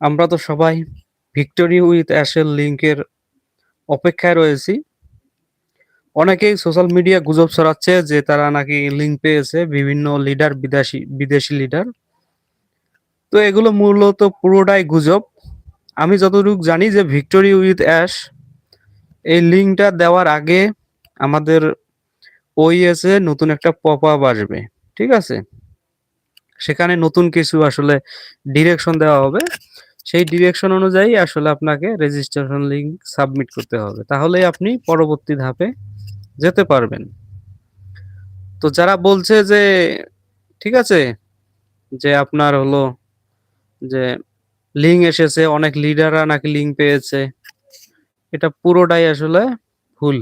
আমরা তো সবাই ভিক্টোরি উইথ অ্যাশের লিংকের অপেক্ষায় রয়েছি। অনেকেই সোশ্যাল মিডিয়া গুজব ছড়াচ্ছে যে তারা নাকি লিঙ্ক পেয়েছে বিভিন্ন লিডার, বিদেশি বিদেশি লিডার। তো এগুলো মূলত পুরোটাই গুজব। আমি যতটুকু জানি যে ভিক্টোরি উইথ অ্যাশ এই লিঙ্কটা দেওয়ার আগে আমাদের ওইএস এ নতুন একটা পপ আপ আসবে। ঠিক আছে? সেখানে নতুন কিছু আসলে ডিরেকশন দেওয়া হবে। সেই ডিরেকশন অনুযায়ী আসলে আপনাকে রেজিস্ট্রেশন লিঙ্ক সাবমিট করতে হবে। তাহলেই আপনি পরবর্তী ধাপে যেতে পারবেন। তো যারা বলছে যে, ঠিক আছে? যে আপনার হলো যে লিঙ্ক এসেছে, অনেক লিডাররা নাকি লিঙ্ক পেয়েছে। এটা পুরোটাই আসলে ভুল।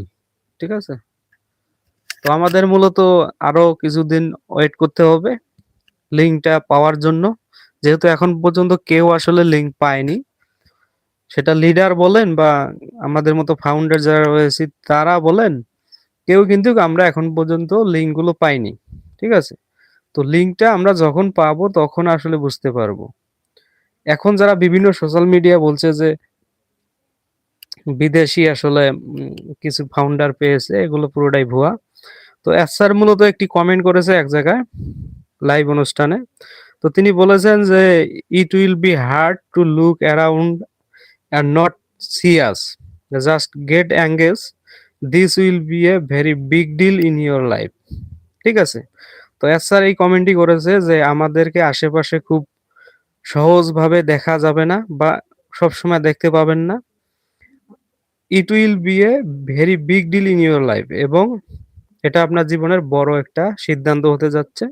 ঠিক আছে? তো আমাদের মূলত আরও কিছুদিন ওয়েট করতে হবে লিঙ্কটা পাওয়ার জন্য। যেহেতু এখন পর্যন্ত কেউ আসলে লিঙ্ক পায়নি। সেটা লিডার বলেন বা আমাদের মতো ফাউন্ডার যারা রয়েছি তারা বলেন, কেউ কিন্তু আমরা এখন পর্যন্ত লিঙ্কগুলো পাইনি। ঠিক আছে? তো লিঙ্কটা আমরা যখন পাবো তখন আসলে বুঝতে পারব। এখন যারা বিভিন্ন সোশ্যাল মিডিয়া বলছে যে বিদেশি আসলে কিছু ফাউন্ডার পেয়েছে এগুলো পুরোটাই ভুয়া। তো এস মূলত একটি কমেন্ট করেছে এক জায়গায় লাইভ অনুষ্ঠানে। তো তিনি বলেছেন যে, "it will be hard to look around and not see us. Just get engage this will be a very big deal in your life." ঠিক আছে? তো এস স্যার এই কমেন্টটি করেছে যে আমাদেরকে আশেপাশে খুব সহজভাবে দেখা যাবে না বা সবসময় দেখতে পাবেন না। It will be a very big deal in your life এবং এটা আপনার জীবনের বড় একটা সিদ্ধান্ত হতে যাচ্ছে।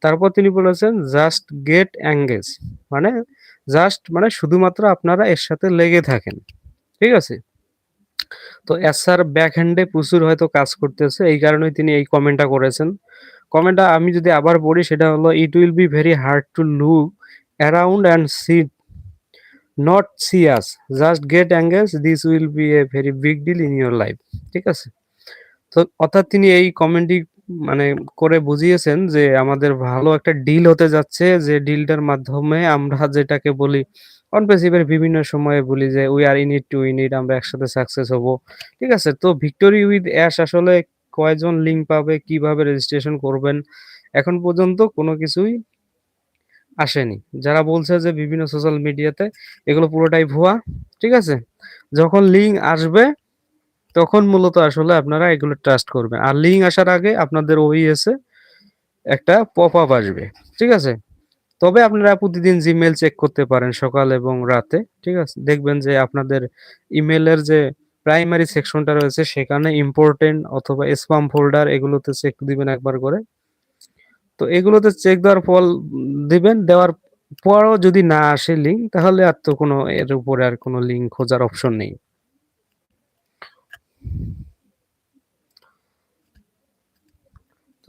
তারপর তিনি বলেছেন, "জাস্ট গেট অ্যাঙ্গেজ মানে জাস্ট মানে শুধুমাত্র আপনারা এর সাথে লেগে থাকেন। ঠিক আছে? তো এস ব্যাকহ্যান্ড প্রচুর হয়তো কাজ করতেছে। এই কারণেই তিনি এই কমেন্টটা করেছেন। কমেন্টটা আমি যদি আবার পড়ি সেটা হলো, "it will be very hard to look around and see not see us. Just get engage this will be a very big deal in your life." ঠিক আছে? তো অর্থাৎ তিনি এই কমেন্টটি মানে করে বুঝিয়েছেন যে আমাদের ভালো একটা ডিল হতে যাচ্ছে যে ডিলটার মাধ্যমে আমরা যেটাকে বলি অন প্যাসিভের বিভিন্ন সময়ে বলি যে we are in it to win it আমরা একসাথে সাকসেস হব ঠিক আছে? তো ভিক্টোরি উইথ অ্যাশ আসলে কয়জন লিঙ্ক পাবে, কীভাবে রেজিস্ট্রেশন করবেন এখন পর্যন্ত কোনো কিছুই আসেনি। যারা বলছে যে বিভিন্ন সোশ্যাল মিডিয়াতে এগুলো পুরোটাই ভুয়া। ঠিক আছে? যখন লিঙ্ক আসবে তখন মূলত আসলে আপনারা এগুলো ট্রাস্ট করবেন। আর লিঙ্ক আসার আগে আপনাদের ওইএস এ একটা পপ আপ আসবে। ঠিক আছে? তবে আপনারা প্রতিদিন জিমেল চেক করতে পারেন সকাল এবং রাতে। ঠিক আছে? দেখবেন যে আপনাদের ইমেলের যে প্রাইমারি সেকশনটা রয়েছে, সেখানে ইম্পোর্টেন্ট অথবা স্পাম ফোল্ডার এগুলোতে চেক দিবেন একবার করে। তো এগুলোতে চেক দেওয়ার ফল দিবেন। দেওয়ার পরও যদি না আসে লিঙ্ক তাহলে আর তো কোনো এর উপরে আর কোনো লিঙ্ক খোঁজার অপশন নেই।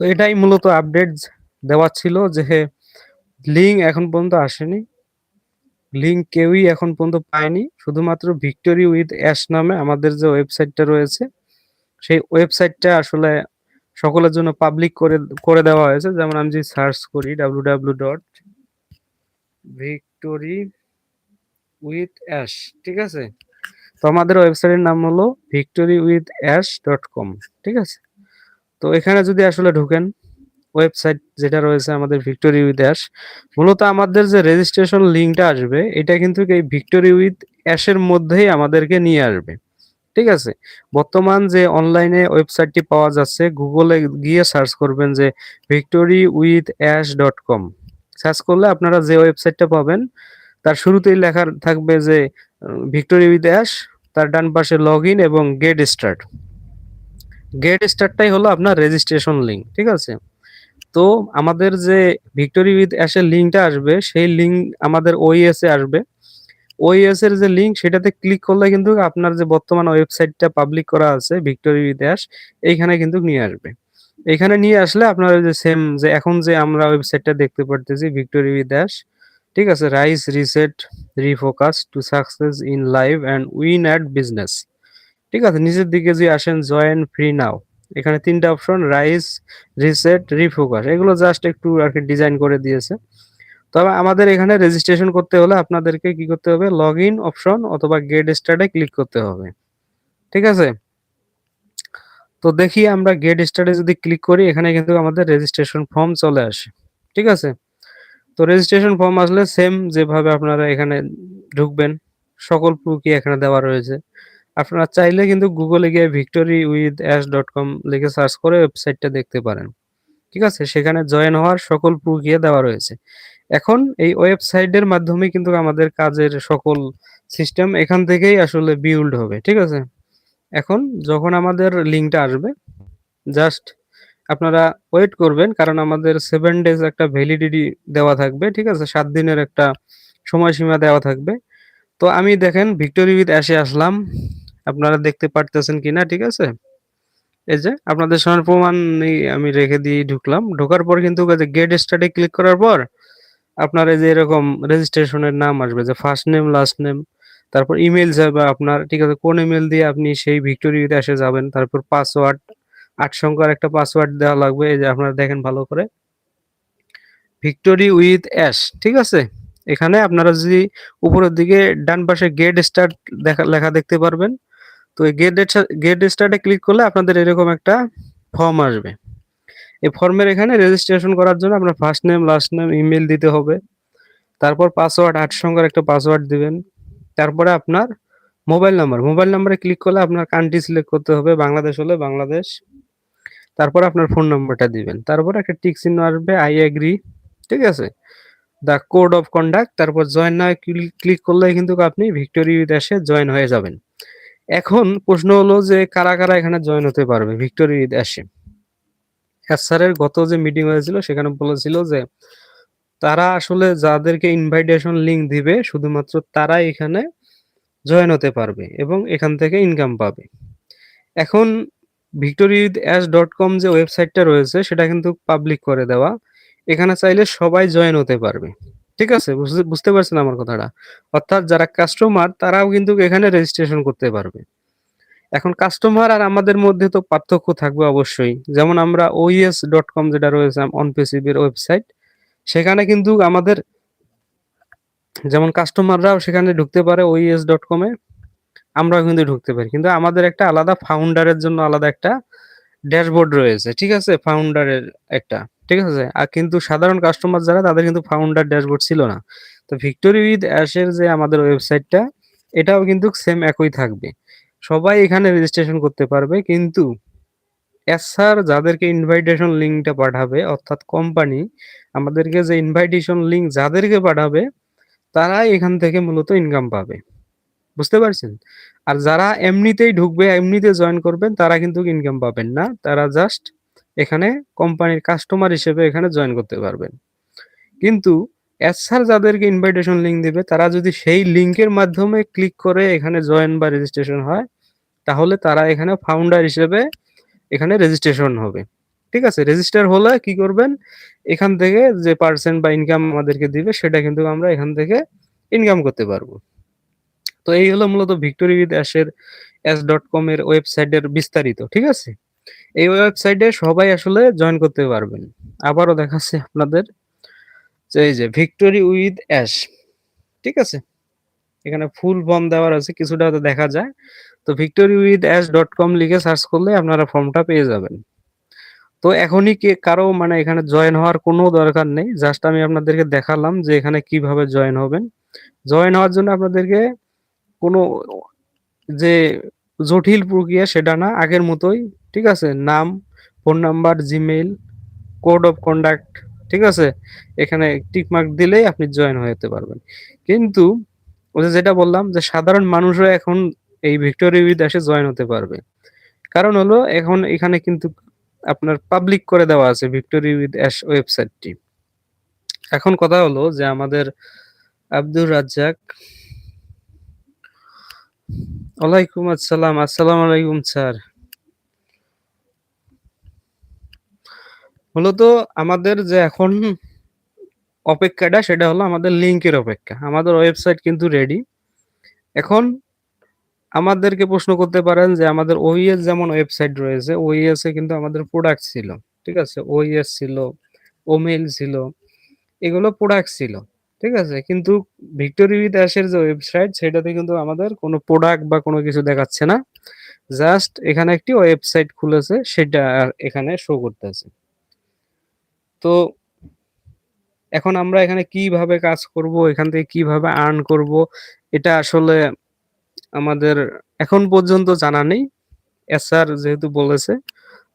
তো এটাই মূলত আপডেট দেওয়া ছিল যে লিঙ্ক এখন পর্যন্ত আসেনি। লিঙ্ক কেউই এখন পর্যন্ত পায়নি। শুধুমাত্র ভিক্টোরি উইথ অ্যাশ নামে আমাদের যে ওয়েবসাইটটা রয়েছে, সেই ওয়েবসাইটটা আসলে সকলের জন্য পাবলিক করে করে দেওয়া হয়েছে। যেমন আমি যদি সার্চ করি www.victory-with-ash ঠিক আছে? আমাদের ওয়েবসাইটের নাম হলো victory with Ash dot com ঠিক আছে? তো এখানে যদি আসলে ঢুকেন, ওয়েবসাইট যেটা রয়েছে আমাদের ভিক্টোরি উইথ অ্যাশ মূলত আমাদের যে রেজিস্ট্রেশন লিঙ্কটা আসবে, এটা কিন্তু এই ভিক্টোরি উইথ অ্যাশের মধ্যেই আমাদেরকে নিয়ে আসবে। ঠিক আছে? বর্তমান যে অনলাইনে ওয়েবসাইটটি পাওয়া যাচ্ছে গুগলে গিয়ে সার্চ করবেন যে victory with Ash dot com search করলে আপনারা যে ওয়েবসাইটটা পাবেন, তার শুরুতেই লেখা থাকবে যে ভিক্টোরি উইথ অ্যাশ তার ডান পাশে লগইন এবং গেট স্টার্ট। গেট স্টার্টটাই হলো আপনার রেজিস্ট্রেশন লিঙ্ক। ঠিক আছে? তো আমাদের যে ভিক্টোরি উইথ অ্যাশের লিঙ্কটা আসবে, সেই লিঙ্ক আমাদের ওইএস এ আসবে। ওইএস এর যে লিঙ্ক সেটাতে ক্লিক করলে কিন্তু আপনার যে বর্তমান ওয়েবসাইটটা পাবলিক করা আছে ভিক্টোরি উইথ অ্যাশ এইখানে কিন্তু নিয়ে আসবে। এখানে নিয়ে আসলে আপনার যে সেম যে এখন যে আমরা ওয়েবসাইটটা দেখতে পারতেছি ভিক্টোরি উইথ অ্যাশ ঠিক আছে? Rise, reset, refocus to success in life and win at business. ঠিক আছে? নিচের দিকে যদি আসেন জয়েন ফ্রি নাও। এখানে ৩ টা অপশন রাইস, রিসেট, রিফোকাস এগুলো জাস্ট একটু আর কি ডিজাইন করে দিয়েছে। তবে আমাদের এখানে রেজিস্ট্রেশন করতে হলে আপনাদেরকে কি করতে হবে লগ ইন অপশন অথবা গেট স্টার্টে ক্লিক করতে হবে ঠিক আছে তো দেখি আমরা গেট স্টার্টে যদি ক্লিক করি এখানে কিন্তু আমাদের রেজিস্ট্রেশন ফর্ম চলে আসে ঠিক আছে তো রেজিস্ট্রেশন ফর্ম আসলে সেম যেভাবে আপনারা এখানে ঢুকবেন, সকল প্রুফই এখানে দেওয়া রয়েছে। আপনারা চাইলে কিন্তু গুগলে গিয়ে victory with Ash dot com লিখে সার্চ করে ওয়েবসাইটটা দেখতে পারেন। ঠিক আছে? সেখানে জয়েন হওয়ার সকল প্রক্রিয়া দেওয়া রয়েছে। এখন এই ওয়েবসাইটের মাধ্যমে কিন্তু আমাদের কাজের সকল সিস্টেম এখান থেকেই আসলে বিল্ড হবে। ঠিক আছে? এখন যখন আমাদের লিঙ্কটা আসবে জাস্ট আপনারা ওয়েট করবেন, কারণ আমাদের সেভেন ডেজ একটা ভ্যালিডিটি দেওয়া থাকবে, ঠিক আছে? সাত দিনের একটা সময়সীমা দেওয়া থাকবে। তো আমি দেখেন ভিক্টোরি উইথ অ্যাশে আসলাম। আপনারা দেখতে পারতেছেন কিনা, ঠিক আছে? এই যে, আপনাদের সামনে প্রমাণ আমি রেখে দিয়ে ঢুকলাম। ঢোকার পর কিন্তু গেট স্টার্টে ক্লিক করার পর, আপনার এই যে এরকম রেজিস্ট্রেশনের নাম আসবে, যে ফার্স্ট নেম লাস্ট নেম তারপর ইমেল যাবে আপনার, ঠিক আছে? কোন ইমেল দিয়ে আপনি সেই ভিক্টোরিয়াতে এসে যাবেন, তারপর পাসওয়ার্ড আট সংখ্যার একটা পাসওয়ার্ড দেওয়া লাগবে, এই যে আপনারা দেখেন ভালো করে। ভিক্টোরি উইথ অ্যাশ ঠিক আছে? এখানে আপনারা যদি উপরের দিকে ডান পাশে গেট স্টার্ট দেখা, লেখা দেখতে পারবেন। তো এই গেট গেট স্টার্টে ক্লিক করলে আপনাদের এরকম একটা ফর্ম আসবে। এই ফর্মের এখানে রেজিস্ট্রেশন করার জন্য আপনার first name last name email দিতে হবে। তারপর পাসওয়ার্ড আট সংখ্যার একটা পাসওয়ার্ড দিবেন। তারপরে আপনার মোবাইল নাম্বার মোবাইল নাম্বারে ক্লিক করলে আপনার কান্ট্রি সিলেক্ট করতে হবে, বাংলাদেশ হলে বাংলাদেশ। তারপর আপনার ফোন নাম্বারটা দিবেন। তারপর একটা টিক চিহ্ন আসবে আই এগ্রি ঠিক আছে? দ্য কোড অফ কন্ডাক্ট তারপর জয়েন না ক্লিক করলে কিন্তু আপনি ভিক্টোরি দেশে জয়েন হয়ে যাবেন। এখন প্রশ্ন হলো যে কারা কারা এখানে জয়েন হতে পারবে ভিক্টোরি দেশে স্যারের গত যে মিটিং হয়েছিল, সেখানে বলেছিল যে তারা আসলে যাদেরকে ইনভাইটেশন লিঙ্ক দিবে, শুধুমাত্র তারা এখানে জয়েন হতে পারবে এবং এখান থেকে ইনকাম পাবে। এখন অ্যাস ডট কম যে ওয়েবসাইটটা রয়েছে, সেটা কিন্তু পাবলিক করে দেওয়া। এখানে চাইলে সবাই জয়েন হতে পারবে। ঠিক আছে? বুঝতে পারছেন আমার কথাটা? অর্থাৎ যারা কাস্টমার তারাও কিন্তু এখানে রেজিস্ট্রেশন করতে পারবে। এখন কাস্টমার আর আমাদের মধ্যে তো পার্থক্য থাকবে অবশ্যই। যেমন আমরা ওইএস ডট কম যেটা রয়েছে অন অনপেসিভের ওয়েবসাইট সেখানে কিন্তু আমাদের, যেমন কাস্টমাররাও সেখানে ঢুকতে পারে ওইএস ডট কমে আমরাও কিন্তু ঢুকতে পারি। কিন্তু আমাদের একটা আলাদা ফাউন্ডারের জন্য আলাদা একটা ড্যাশবোর্ড রয়েছে, ঠিক আছে? ফাউন্ডারের একটা, ঠিক আছে? আর কিন্তু সাধারণ কাস্টমার যারা, তাদের কিন্তু ফাউন্ডার ড্যাশবোর্ড ছিল না। তো ভিক্টোরি উইথ অ্যাশের যে আমাদের ওয়েবসাইটটা এটাও কিন্তু সেম একই থাকবে। সবাই এখানে রেজিস্ট্রেশন করতে পারবে, কিন্তু এসআর যাদেরকে ইনভাইটেশন লিঙ্কটা পাঠাবে, অর্থাৎ কোম্পানি আমাদেরকে যে ইনভাইটেশন লিঙ্ক যাদেরকে পাঠাবে, তারাই এখান থেকে মূলত ইনকাম পাবে। বুঝতে পারছেন? আর যারা এমনিতেই ঢুকবে, এমনিতে জয়েন করবেন, তারা কিন্তু ইনকাম পাবেন না। তারা জাস্ট এখানে কোম্পানির কাস্টমার হিসেবে এখানে জয়েন করতে পারবেন। কিন্তু এসআর যাদেরকে ইনভাইটেশন লিঙ্ক দিবে, তারা যদি সেই লিঙ্কের মাধ্যমে ক্লিক করে এখানে জয়েন বা রেজিস্ট্রেশন হয়, তাহলে তারা এখানে ফাউন্ডার হিসেবে এখানে রেজিস্ট্রেশন হবে। ঠিক আছে? রেজিস্টার হলে কি করবেন? এখান থেকে যে পার্সেন্ট বা ইনকাম আমাদেরকে দিবে, সেটা কিন্তু আমরা এখান থেকে ইনকাম করতে পারব। তো এই হলো মূলত ভিক্টোরি অ্যাশের এস ডট কম এর ওয়েবসাইটের বিস্তারিত, ঠিক আছে? এই ওয়েবসাইটে সবাই আসলে জয়েন করতে পারবেন। আবারও দেখাচ্ছে আপনাদের যে এই যে ভিক্টোরি উইথ অ্যাশ, ঠিক আছে? এখানে ফুল ফর্ম দেওয়ার আছে, কিছুটা হয়তো দেখা যায়। তো victory with Ash dot com লিখে সার্চ করলে আপনারা ফর্মটা পেয়ে যাবেন। তো এখনই কে কারও মানে এখানে জয়েন হওয়ার কোনো দরকার নেই। জাস্ট আমি আপনাদেরকে দেখালাম যে এখানে কীভাবে জয়েন হবেন। জয়েন হওয়ার জন্য আপনাদেরকে কোনো যে জটিল প্রক্রিয়া সেটা না, আগের মতোই, ঠিক আছে? নাম phone number Gmail code of conduct ঠিক আছে? এখানে টিক মার্ক দিলেই আপনি জয়েন হয়ে হতে পারবেন। কিন্তু ওই যেটা বললাম যে সাধারণ মানুষরা এখন এই ভিক্টোরিয়া উইথ এসে জয়েন হতে পারবে। কারণ হলো এখন এখানে কিন্তু আপনার পাবলিক করে দেওয়া আছে ভিক্টোরি উইথ অ্যাশ ওয়েবসাইটটি এখন কথা হলো যে আমাদের আব্দুর রাজ্জাক ওয়ালাইকুম আসসালাম। আসসালাম আলাইকুম, স্যার। মূলত আমাদের যে এখন অপেক্ষাটা, সেটা হলো আমাদের লিঙ্কের অপেক্ষা। আমাদের ওয়েবসাইট কিন্তু রেডি এখন আমাদেরকে প্রশ্ন করতে পারেন যে, আমাদের ওইএস যেমন ওয়েবসাইট রয়েছে ওইএস এ কিন্তু আমাদের প্রোডাক্ট ছিল, ঠিক আছে? ওইএস ছিল ওমেল ছিল, এগুলো প্রোডাক্ট ছিল। ঠিক আছে? কিন্তু ভিক্টোরি উইথ অ্যাশের যে ওয়েবসাইট সেটাতে কিন্তু আমাদের কোনো প্রোডাক্ট বা কোনো কিছু দেখাচ্ছে না। জাস্ট এখানে একটি ওয়েবসাইট খুলেছে সেটা এখানে শো করতেছে। তো এখন আমরা এখানে কীভাবে কাজ করব, এখান থেকে কীভাবে আর্ন করব এটা আসলে আমাদের এখন পর্যন্ত জানা নেই। এসআর যেহেতু বলেছে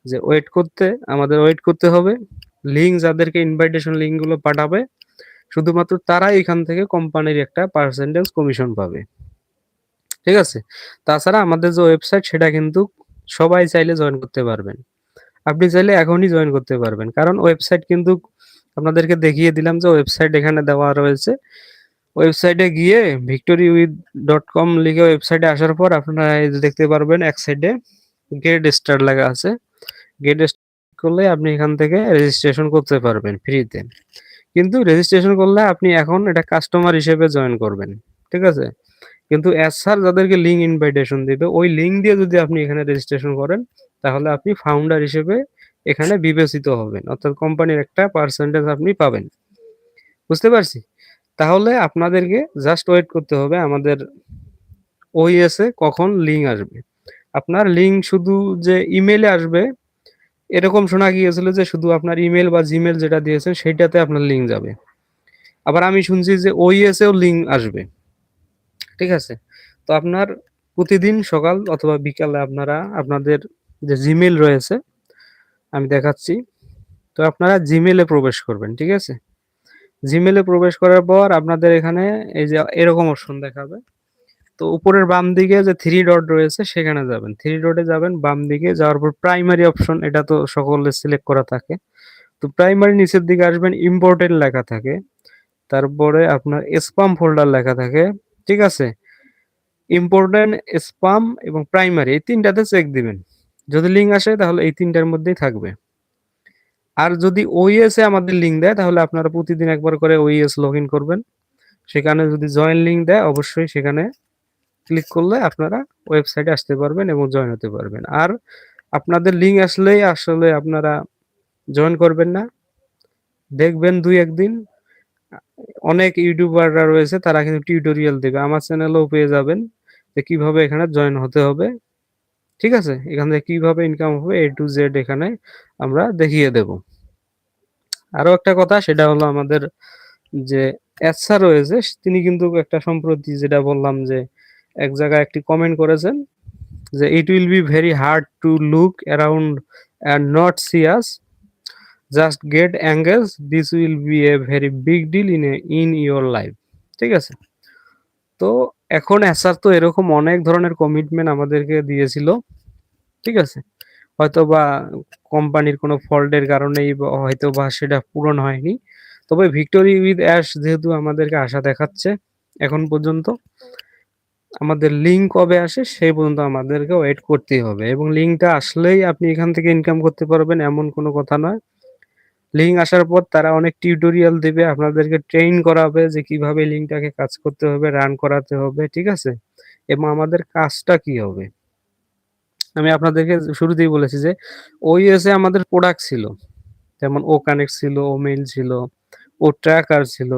যে ওয়েট করতে আমাদের ওয়েট করতে হবে। লিঙ্ক যাদেরকে ইনভাইটেশন লিঙ্কগুলো পাঠাবে শুধুমাত্র তারাই এখান থেকে কোম্পানির একটা পার্সেন্টেজ কমিশন পাবে। ঠিক আছে? তাছাড়া আমাদের যে ওয়েবসাইট সেটা কিন্তু সবাই চাইলে জয়েন করতে পারবেন। আপনি চাইলে এখনই জয়েন করতে পারবেন। কারণ ওয়েবসাইট কিন্তু আপনাদেরকে দেখিয়ে দিলাম যে ওয়েবসাইট এখানে দেওয়া রয়েছে। ওয়েবসাইটে গিয়ে ভিক্টোরি উইথ ডট কম লিখে ওয়েবসাইটে আসার পর আপনারা দেখতে পারবেন এক সাইডে গেট স্টার লেখা আছে। গেট করলে আপনি এখান থেকে রেজিস্ট্রেশন করতে পারবেন ফ্রিতে। কিন্তু রেজিস্ট্রেশন করলে আপনি এখন এটা কাস্টমার হিসেবে জয়েন করবেন। ঠিক আছে? কিন্তু এসআর যাদেরকে লিঙ্ক ইনভাইটেশন দিবে, ওই লিঙ্ক দিয়ে যদি আপনি এখানে রেজিস্ট্রেশন করেন, তাহলে আপনি ফাউন্ডার হিসেবে এখানে বিবেচিত হবেন। অর্থাৎ কোম্পানির একটা পার্সেন্টেজ আপনি পাবেন। বুঝতে পারছি? তাহলে আপনাদেরকে জাস্ট ওয়েট করতে হবে আমাদের ওই এসে কখন লিঙ্ক আসবে। আপনার লিঙ্ক শুধু যে ইমেলে আসবে এরকম শোনা গিয়েছিল যে শুধু আপনার ইমেল বা জিমেল যেটা দিয়েছেন সেটাতে আপনার লিঙ্ক যাবে। আবার আমি শুনছি যে ওইএস এও লিঙ্ক আসবে। ঠিক আছে? তো আপনার প্রতিদিন সকাল অথবা বিকালে আপনারা, আপনাদের যে জিমেল রয়েছে, আমি দেখাচ্ছি। তো আপনারা জিমেলে প্রবেশ করবেন। ঠিক আছে? জিমেলে প্রবেশ করার পর আপনাদের এখানে এই যে এরকম অপশন দেখাবে। তো উপরের বাম দিকে যে থ্রি ডট রয়েছে সেখানে যাবেন। থ্রি ডটে যাবেন বাম দিকে যাওয়ার পর প্রাইমারি অপশন এটা তো সকলে সিলেক্ট করা থাকে। তো প্রাইমারি নিচের দিকে আসবেন ইম্পর্টেন্ট লেখা থাকে। তারপরে আপনার স্পাম ফোল্ডার লেখা থাকে। ঠিক আছে? ইম্পোর্টেন্ট, স্পাম এবং প্রাইমারি এই তিনটাতে চেক দিবেন। যদি লিঙ্ক আসে তাহলে এই ৩ টার মধ্যেই থাকবে। আর যদি ওইএস এ আমাদের লিঙ্ক দেয় তাহলে আপনারা প্রতিদিন একবার করে ওইএস লগইন করবেন। সেখানে যদি জয়েন লিঙ্ক দেয় অবশ্যই সেখানে ক্লিক করলে আপনারা ওয়েবসাইটে আসতে পারবেন এবং জয়েন হতে পারবেন। আর আপনাদের লিঙ্ক আসলেই আসলে আপনারা জয়েন করবেন না। দেখবেন ২-১ দিন অনেক ইউটিউবাররা রয়েছে, তারা কিন্তু টিউটোরিয়াল দেবে। আমার চ্যানেলেও পেয়ে যাবেন যে কীভাবে এখানে জয়েন হতে হবে। ঠিক আছে? এখান থেকে কীভাবে ইনকাম হবে এ টু জেড এখানে আমরা দেখিয়ে দেব। আরও একটা কথা, সেটা হলো আমাদের যে এসআর রয়েছে, তিনি কিন্তু একটা সম্প্রতি যেটা বললাম যে এক জায়গায় একটি কমেন্ট করেছেন যে it will be very hard to look around and not see us just get engage this will be a very big deal in in your life ঠিক আছে? তো এখন এসআর তো এরকম অনেক ধরনের কমিটমেন্ট আমাদেরকে দিয়েছিল। ঠিক আছে? হয়তো বা কোম্পানির কোনো ফল্টের কারণেই হয়তো বা সেটা পূরণ হয়নি। তবে ভিক্টোরি উইথ অ্যাশ যেহেতু আমাদেরকে আশা দেখাচ্ছে এখন পর্যন্ত। আমাদের লিঙ্ক কবে আসে সেই পর্যন্ত আমাদেরকে ওয়েট করতেই হবে এবং লিঙ্কটা আসলেই আপনি এখান থেকে ইনকাম করতে পারবেন এমন কোনো কথা নয়। লিঙ্ক আসার পর তারা অনেক টিউটোরিয়াল দেবে, আপনাদেরকে ট্রেন করাবে যে কীভাবে লিঙ্কটাকে কাজ করতে হবে রান করাতে হবে, ঠিক আছে? এবং আমাদের কাজটা কি হবে? আমি আপনাদেরকে শুরুতেই বলেছি যে ওইএস এ আমাদের প্রোডাক্ট ছিল। যেমন ও কানেক্ট ছিল ও মেইল ছিল ও ট্র্যাকার ছিল,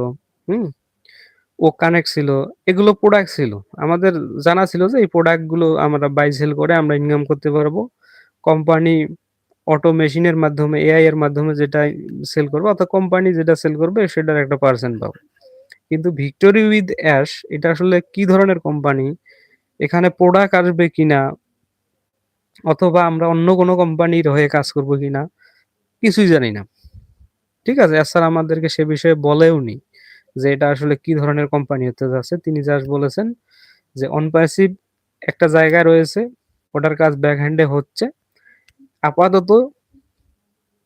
হুম? ও কানেক্ট ছিল, এগুলো প্রোডাক্ট ছিল। আমাদের জানা ছিল যে এই প্রোডাক্টগুলো আমরা বাই সেল করে আমরা ইনকাম করতে পারব। কোম্পানি অটো মেশিনের মাধ্যমে এআই এর মাধ্যমে যেটা সেল করবে, অর্থাৎ কোম্পানি যেটা সেল করবে, সেটার একটা পার্সেন্ট পাবো কিন্তু ভিক্টোরি উইথ অ্যাশ এটা আসলে কি ধরনের কোম্পানি এখানে প্রোডাক্ট আসবে কিনা? অথবা আমরা অন্য কোনো কোম্পানির হয়ে কাজ করব কিনা? কিছুই জানি না। ঠিক আছে স্যার আমাদেরকে সে বিষয়ে বলেও নি যে এটা আসলে কি ধরনের কোম্পানি হতে যাচ্ছে, তিনি জাস্ট বলেছেন যে অনপ্যাসিভ একটা জায়গায় রয়েছে, ওটার কাজ ব্যাক হ্যান্ডে হচ্ছে। আপাতত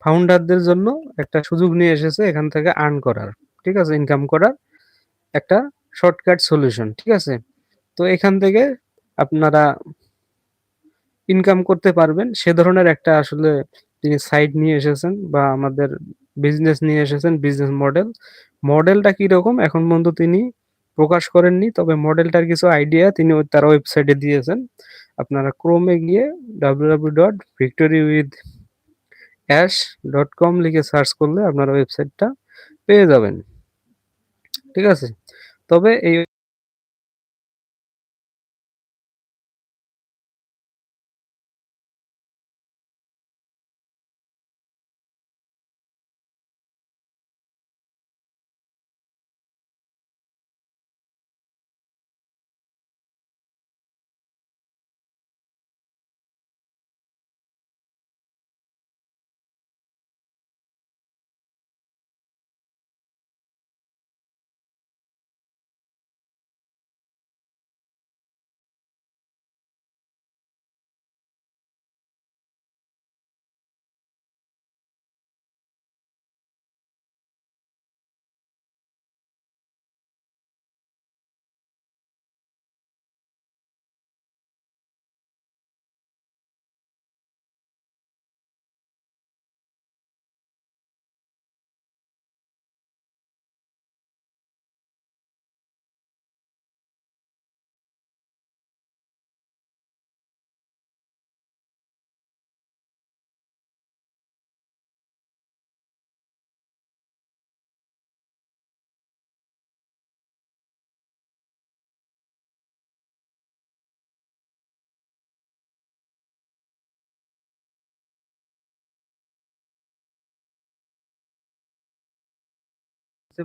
ফাউন্ডারদের জন্য একটা সুযোগ নিয়ে এসেছে এখান থেকে আর্ন করার, ঠিক আছে ইনকাম করার একটা শর্টকাট সলিউশন ঠিক আছে? তো এখান থেকে আপনারা ইনকাম করতে পারবেন। সে ধরনের একটা আসলে তিনি সাইট নিয়ে এসেছেন বা আমাদের বিজনেস নিয়ে এসেছেন বিজনেস মডেল মডেলটা কীরকম? এখন পর্যন্ত তিনি প্রকাশ করেননি, তবে মডেলটার কিছু আইডিয়া তিনি তার ওয়েবসাইটে দিয়েছেন। আপনারা ক্রোমে গিয়ে W dot victory with Ash dot com লিখে সার্চ করলে আপনারা ওয়েবসাইটটা পেয়ে যাবেন। ঠিক আছে? তবে এই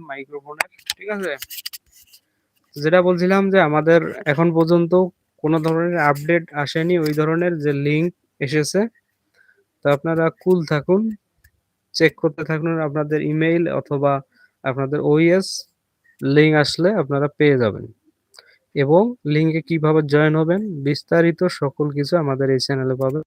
মাইক্রোফোনের ঠিক আছে? যেটা বলছিলাম যে আমাদের এখন পর্যন্ত কোনো ধরনের আপডেট আসেনি, ওই ধরনের যে লিঙ্ক এসেছে। তো আপনারা কুল থাকুন চেক করতে থাকুন আপনাদের ইমেইল অথবা আপনাদের ওইএস লিঙ্ক আসলে আপনারা পেয়ে যাবেন। এবং লিঙ্কে কীভাবে জয়েন হবেন, বিস্তারিত সকল কিছু আমাদের এই চ্যানেলে পাবেন।